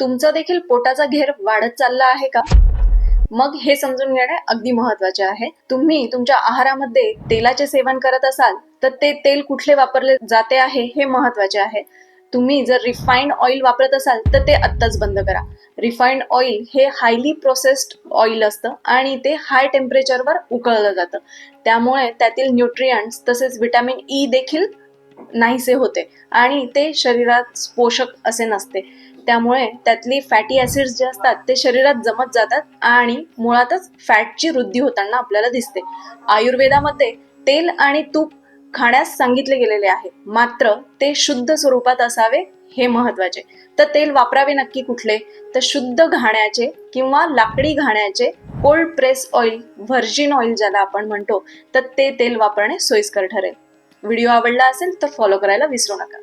तुमचा देखील पोटाचा घेर वाढत चालला आहे का? मग हे समजून घेणे अगदी महत्त्वाचे आहे. तुम्ही तुमच्या आहारामध्ये तेलाचे सेवन करत असाल तर ते तेल कुठले वापरले जाते आहे हे महत्त्वाचे आहे. तुम्ही जर रिफाईंड ऑइल वापरत असाल तर ते आत्ताच बंद करा. रिफाईंड ऑइल हे हायली प्रोसेस्ड ऑइल असतं आणि ते हाय टेम्परेचरवर उकळलं जातं. त्यामुळे त्यातील न्यूट्रियंट्स तसेच विटॅमिन ई e देखील नाहीसे होते. आणि ते शरीरात पोषक असे नसते. त्यामुळे त्यातली फॅटी ऍसिड्स जे असतात ते शरीरात जमत जातात आणि मुळातच फॅटची वृद्धी होताना आपल्याला दिसते. आयुर्वेदामध्ये तेल आणि तूप खाण्यास सांगितले गेलेले आहे. मात्र ते शुद्ध स्वरूपात असावे हे महत्त्वाचे तर तेल वापरावे नक्की कुठले? तर शुद्ध घाण्याचे किंवा लाकडी घाण्याचे cold press oil virgin oil ज्याला आपण म्हणतो तर ते तेल वापरणे सोयीस्कर ठरेल. व्हिडिओ आवडला असेल तर फॉलो करायला विसरू नका.